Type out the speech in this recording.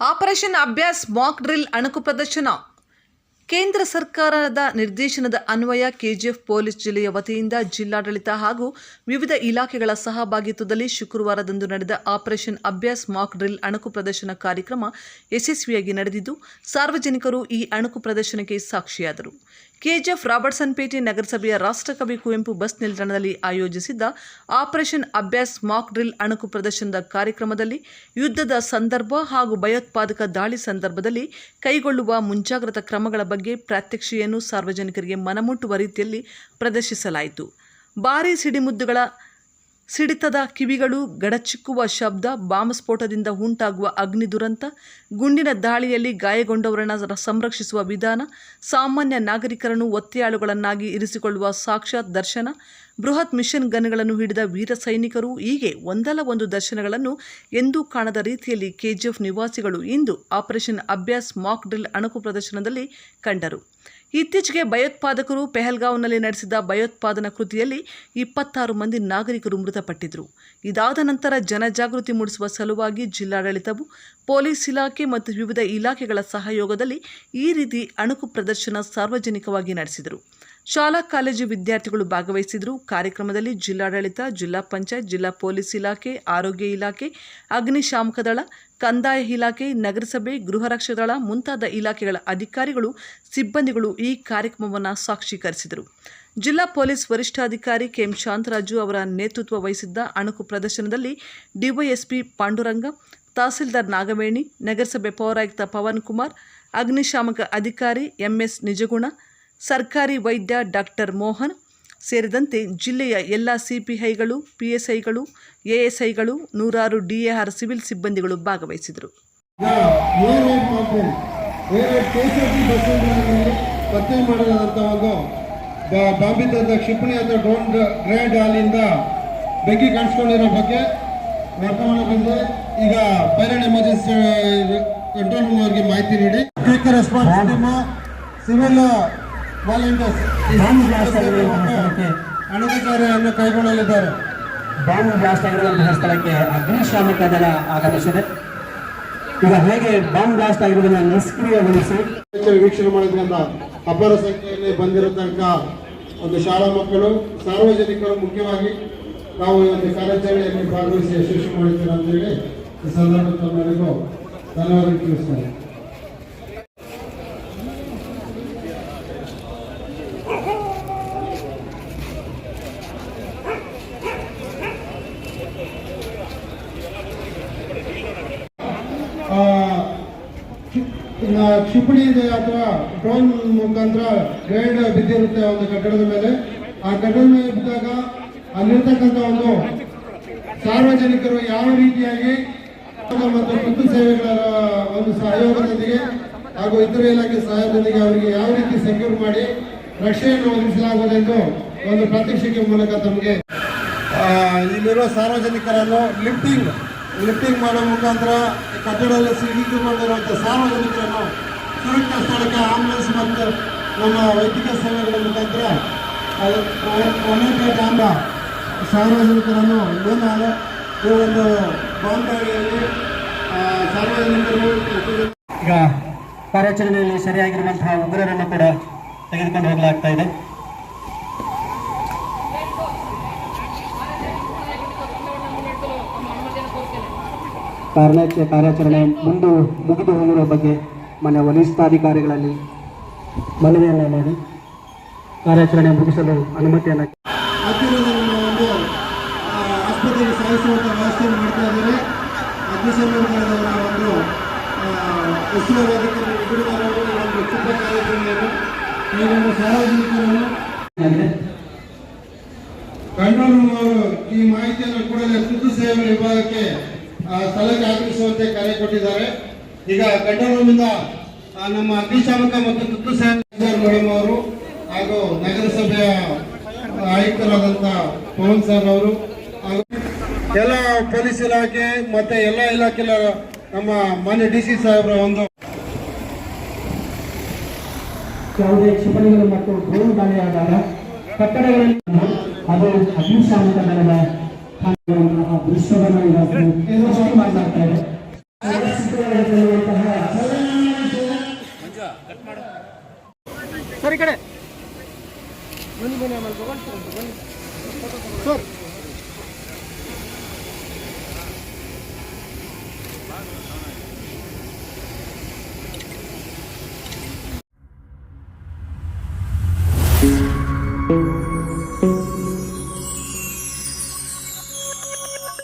Operation Abhyas mock drill ಅಣುಕು ಪ್ರದರ್ಶನ. ಕೇಂದ್ರ ಸರ್ಕಾರದ ನಿರ್ದೇಶನದ ಅನ್ವಯ ಕೆಜಿಎಫ್ ಪೊಲೀಸ್ ಜಿಲ್ಲೆಯ ವತಿಯಿಂದ ಜಿಲ್ಲಾಡಳಿತ ಹಾಗೂ ವಿವಿಧ ಇಲಾಖೆಗಳ ಸಹಭಾಗಿತ್ವದಲ್ಲಿ ಶುಕ್ರವಾರದಂದು ನಡೆದ ಆಪರೇಷನ್ ಅಭ್ಯಾಸ್ ಮಾಕ್ ಡ್ರಿಲ್ ಅಣುಕು ಪ್ರದರ್ಶನ ಕಾರ್ಯಕ್ರಮ ಯಶಸ್ವಿಯಾಗಿ ನಡೆದಿದ್ದು, ಸಾರ್ವಜನಿಕರು ಈ ಅಣುಕು ಪ್ರದರ್ಶನಕ್ಕೆ ಸಾಕ್ಷಿಯಾದರು. ಕೆಜಿಎಫ್ ರಾಬರ್ಟ್ಸನ್ ಪೇಟೆ ನಗರಸಭೆಯ ರಾಷ್ಟ್ರಕವಿ ಕುವೆಂಪು ಬಸ್ ನಿಲ್ದಾಣದಲ್ಲಿ ಆಯೋಜಿಸಿದ್ದ ಆಪರೇಷನ್ ಅಭ್ಯಾಸ್ ಮಾಕ್ ಡ್ರಿಲ್ ಅಣುಕು ಪ್ರದರ್ಶನದ ಕಾರ್ಯಕ್ರಮದಲ್ಲಿ ಯುದ್ಧದ ಸಂದರ್ಭ ಹಾಗೂ ಭಯೋತ್ಪಾದಕ ದಾಳಿ ಸಂದರ್ಭದಲ್ಲಿ ಕೈಗೊಳ್ಳುವ ಮುಂಜಾಗ್ರತಾ ಕ್ರಮಗಳ ಬಗ್ಗೆ ಪ್ರಾತ್ಯಕ್ಷಿಕೆಯನ್ನು ಸಾರ್ವಜನಿಕರಿಗೆ ಮನಮುಟ್ಟುವ ರೀತಿಯಲ್ಲಿ ಪ್ರದರ್ಶಿಸಲಾಯಿತು. ಭಾರೀ ಸಿಡಿಮುದ್ದುಗಳ ಸಿಡಿತದ ಕಿವಿಗಳು ಗಡಚಿಕ್ಕುವ ಶಬ್ದ ಬಾಂಬ್ ಸ್ಫೋಟದಿಂದ ಉಂಟಾಗುವ ಅಗ್ನಿ ದುರಂತ, ಗುಂಡಿನ ದಾಳಿಯಲ್ಲಿ ಗಾಯಗೊಂಡವರನ್ನು ಸಂರಕ್ಷಿಸುವ ವಿಧಾನ, ಸಾಮಾನ್ಯ ನಾಗರಿಕರನ್ನು ಒತ್ತೆಯಾಳುಗಳನ್ನಾಗಿ ಇರಿಸಿಕೊಳ್ಳುವ ಸಾಕ್ಷಾತ್ ದರ್ಶನ, ಬೃಹತ್ ಮಿಷನ್ ಗನ್ಗಳನ್ನು ಹಿಡಿದ ವೀರ ಸೈನಿಕರು ಹೀಗೆ ಒಂದಲ್ಲ ಒಂದು ದರ್ಶನಗಳನ್ನು ಎಂದೂ ಕಾಣದ ರೀತಿಯಲ್ಲಿ ಕೆಜಿಎಫ್ ನಿವಾಸಿಗಳು ಇಂದು ಆಪರೇಷನ್ ಅಭ್ಯಾಸ್ ಮಾಕ್ ಡ್ರಿಲ್ ಅಣುಕು ಪ್ರದರ್ಶನದಲ್ಲಿ ಕಂಡರು. ಇತ್ತೀಚೆಗೆ ಭಯೋತ್ಪಾದಕರು ಪೆಹಲ್ಗಾವ್ನಲ್ಲಿ ನಡೆಸಿದ ಭಯೋತ್ಪಾದನಾ ಕೃತಿಯಲ್ಲಿ ಇಪ್ಪತ್ತಾರು ಮಂದಿ ನಾಗರಿಕರು ಮೃತಪಟ್ಟಿದ್ದರು. ಇದಾದ ನಂತರ ಜನಜಾಗೃತಿ ಮೂಡಿಸುವ ಸಲುವಾಗಿ ಜಿಲ್ಲಾಡಳಿತವು ಪೊಲೀಸ್ ಇಲಾಖೆ ಮತ್ತು ವಿವಿಧ ಇಲಾಖೆಗಳ ಸಹಯೋಗದಲ್ಲಿ ಈ ರೀತಿ ಅಣುಕು ಪ್ರದರ್ಶನ ಸಾರ್ವಜನಿಕವಾಗಿ ನಡೆಸಿದರು. ಶಾಲಾ ಕಾಲೇಜು ವಿದ್ಯಾರ್ಥಿಗಳು ಭಾಗವಹಿಸಿದರು ಕಾರ್ಯಕ್ರಮದಲ್ಲಿ ಜಿಲ್ಲಾಡಳಿತ, ಜಿಲ್ಲಾ ಪಂಚಾಯತ್, ಜಿಲ್ಲಾ ಪೊಲೀಸ್ ಇಲಾಖೆ, ಆರೋಗ್ಯ ಇಲಾಖೆ, ಅಗ್ನಿಶಾಮಕ ದಳ ಕಂದಾಯ ಇಲಾಖೆ, ನಗರಸಭೆ, ಗೃಹ ರಕ್ಷದಳ ಮುಂತಾದ ಇಲಾಖೆಗಳ ಅಧಿಕಾರಿಗಳು, ಸಿಬ್ಬಂದಿಗಳು ಈ ಕಾರ್ಯಕ್ರಮವನ್ನು ಸಾಕ್ಷೀಕರಿಸಿದರು. ಜಿಲ್ಲಾ ಪೊಲೀಸ್ ವರಿಷ್ಠಾಧಿಕಾರಿ ಕೆಎಂ ಶಾಂತರಾಜು ಅವರ ನೇತೃತ್ವ ವಹಿಸಿದ್ದ ಅಣುಕು ಪ್ರದರ್ಶನದಲ್ಲಿ ಡಿವೈಎಸ್ಪಿ ಪಾಂಡುರಂಗ, ತಹಸೀಲ್ದಾರ್ ನಾಗವೇಣಿ, ನಗರಸಭೆ ಪೌರಾಯುಕ್ತ ಪವನ್ ಕುಮಾರ್, ಅಗ್ನಿಶಾಮಕ ಅಧಿಕಾರಿ ಎಂಎಸ್ ನಿಜಗುಣ, ಸರ್ಕಾರಿ ವೈದ್ಯ ಡಾಕ್ಟರ್ ಮೋಹನ್ ಸೇರಿದಂತೆ ಜಿಲ್ಲೆಯ ಎಲ್ಲ ಸಿಪಿಐಗಳು, ಪಿಎಸ್ಐಗಳು, ಎಎಸ್ಐಗಳು, ನೂರಾರು ಡಿಎಆರ್ ಸಿವಿಲ್ ಸಿಬ್ಬಂದಿಗಳು ಭಾಗವಹಿಸಿದರು. ಪತ್ತೆ ಮಾಡಿದಂಥ ಒಂದು ಬಾಂಬಿತದ ಬಾಂಬೆ ಕ್ಷಿಪಣಿ ಅಥವಾ ಡ್ರೋನ್ ಗ್ರೇಡ್ ಹಾಲಿಂದ ಬೆಂಕಿ ಕಾಣಿಸ್ಕೊಂಡಿರೋ ಬಗ್ಗೆ ವರ್ತಮಾನ ಬಂದು ಈಗ ಪೈಲಟ್ ಎಮರ್ಜೆನ್ಸಿ ಕಂಟ್ರೋಲ್ ರೂಮ್ ಅವರಿಗೆ ಮಾಹಿತಿ ನೀಡಿ ಕ್ವಿಕ್ ರೆಸ್ಪಾನ್ಸ್ ಸಿವಿಲ್ ವಾಲಂಟಿಯರ್ಸ್ ಅಣುಕು ಕಾರ್ಯವನ್ನು ಕೈಗೊಳ್ಳಲಿದ್ದಾರೆ. ಬಾಂಬ್ ಬ್ಲಾಸ್ಟ್ ಆಗಿರುವಂತಹ ಸ್ಥಳಕ್ಕೆ ಅಗ್ನಿಶಾಮಕ ದಳ ಆಗಮಿಸಿದೆ. ಈಗ ಹೇಗೆ ಬಾಂಬ್ ಬ್ಲಾಸ್ಟ್ ಆಗಿರುವುದನ್ನು ನಿಷ್ಕ್ರಿಯಗೊಳಿಸಿ? ಹೆಚ್ಚು ವೀಕ್ಷಣೆ ಮಾಡೋದ್ರಿಂದ ಅಪಾರ ಸಂಖ್ಯೆಯಲ್ಲಿ ಬಂದಿರತಕ್ಕ ಒಂದು ಶಾಲಾ ಮಕ್ಕಳು ಸಾರ್ವಜನಿಕರು ಮುಖ್ಯವಾಗಿ ನಾವು ಈ ಒಂದು ಕಾರ್ಯಾಚರಣೆಯಲ್ಲಿ ಭಾಗವಹಿಸಿ ಯಶಸ್ವಿ ಮಾಡಿದ್ದೀರಾ ಅಂತೇಳಿ ಈ ಸಂದರ್ಭದಲ್ಲಿ ತಮ್ಮೆಲ್ಲರಿಗೂ ಧನ್ಯವಾದ ತಿಳಿಸ್ತಾರೆ. ಕ್ಷಿಪಣಿ ಇದೆ ಅಥವಾ ಡ್ರೋನ್ ಮುಖಾಂತರ ಗ್ರೇಡ್ ಬಿದ್ದಿರುತ್ತೆ ಒಂದು ಕಟ್ಟಡದ ಮೇಲೆ. ಆ ಕಟ್ಟಡದ ಮೇಲೆ ಬಿದ್ದಾಗ ಅಲ್ಲಿರ್ತಕ್ಕಂಥ ಒಂದು ಸಾರ್ವಜನಿಕರು ಯಾವ ರೀತಿಯಾಗಿ ಮತ್ತು ತುರ್ತು ಸೇವೆಗಳ ಒಂದು ಸಹಯೋಗದೊಂದಿಗೆ ಹಾಗೂ ಇತರ ಇಲಾಖೆ ಸಹಾಯದೊಂದಿಗೆ ಅವರಿಗೆ ಯಾವ ರೀತಿ ಸೆಕ್ಯೂರ್ ಮಾಡಿ ರಕ್ಷಣೆಯನ್ನು ಒದಗಿಸಲಾಗುವುದೆಂದು ಒಂದು ಪ್ರಾತ್ಯಕ್ಷಿಕೆ ಮೂಲಕ ತಮಗೆ ಇಲ್ಲಿರುವ ಸಾರ್ವಜನಿಕರನ್ನು ಲಿಫ್ಟಿಂಗ್ ಲಿಫ್ಟಿಂಗ್ ಮಾಡೋ ಮುಖಾಂತರ ಕಟ್ಟಡದಲ್ಲಿ ಸಿಲುಕಿಕೊಂಡಿರುವಂಥ ಸಾರ್ವಜನಿಕರನ್ನು ಸುರಕ್ಷಿತ ಸ್ಥಳಕ್ಕೆ ಆಂಬುಲೆನ್ಸ್ ಮತ್ತು ನಮ್ಮ ವೈದ್ಯಕೀಯ ಸೇವೆಗಳ ಮುಖಾಂತರ ಅದು ಎಂಬ ಸಾರ್ವಜನಿಕರನ್ನು ಏನಾದ ಈ ಒಂದು ಬೌಂಡರಿಯಲ್ಲಿ ಸಾರ್ವಜನಿಕರು ಈಗ ಕಾರ್ಯಾಚರಣೆಯಲ್ಲಿ ಸರಿಯಾಗಿರುವಂತಹ ಉಗ್ರರನ್ನು ಕೂಡ ತೆಗೆದುಕೊಂಡು ಹೋಗಲಾಗ್ತಾ ಇದೆ. ಕಾರ್ಯಾಚ ಕಾರ್ಯಾಚರಣೆ ಮುಂದು ಮುಗಿದು ಹೋಗಿರುವ ಬಗ್ಗೆ ಮನೆ ವರಿಷ್ಠಾಧಿಕಾರಿಗಳಲ್ಲಿ ಮನವಿಯನ್ನು ಮಾಡಿ ಕಾರ್ಯಾಚರಣೆ ಮುಗಿಸಲು ಅನುಮತಿಯನ್ನು ಆಸ್ಪತ್ರೆಗೆ ಸಾಗಿಸುವಂಥ ವ್ಯವಸ್ಥೆಯನ್ನು ಮಾಡ್ತಾ ಇದ್ದಾರೆ. ದಳದವರ ಒಂದು ವಿಜಯವಾರವರು ಒಂದು ಕ್ಷುದ್ರ ಕಾರ್ಯಕ್ರಮವನ್ನು ಕೈಗೊಂಡು ಸಾರ್ವಜನಿಕರನ್ನು ಕಂಟ್ರೋಲ್ ರೂಮ್ ಅವರು ಈ ಮಾಹಿತಿಯನ್ನು ಕೂಡಲೇ ತುರ್ತು ಸೇವೆ ವಿಭಾಗಕ್ಕೆ ಸ್ಥಳಕ್ಕೆ ಆಗಮಿಸುವಂತೆ ಕರೆ ಕೊಟ್ಟಿದ್ದಾರೆ. ಈಗ ಕಂಟ್ರೋಲ್ ನಮ್ಮ ಅಗ್ನಿಶಾಮಕ ಮತ್ತು ತುತ್ತು ಸೇವೆ ಮೇಡಮ್ ಅವರು ಹಾಗೂ ನಗರಸಭೆಯ ಆಯುಕ್ತರಾದಂಥ ಪವನ್ ಸರ್ ಅವರು ಹಾಗೂ ಎಲ್ಲ ಪೊಲೀಸ್ ಇಲಾಖೆ ಮತ್ತೆ ಎಲ್ಲ ಇಲಾಖೆ ನಮ್ಮ ಮಾನ್ಯ ಡಿ ಸಿ ಸಾಹೇಬರ ಒಂದು ಯಾವುದೇ ಕ್ಷಿಪಣಿಗಳು ಮತ್ತು ಡ್ರೋನ್ ದಾಳಿಯಾದಾಗ ಕಟ್ಟಡಗಳಲ್ಲಿ ಅದು ಅಗ್ನಿಶಾಮಕ ದಳದ ದೃಶ್ಯವನ್ನು ಬನ್ನಿ ಬನ್ನಿ ಆಮೇಲೆ ತಗೊಂಡು ಬನ್ನಿ ಸರ್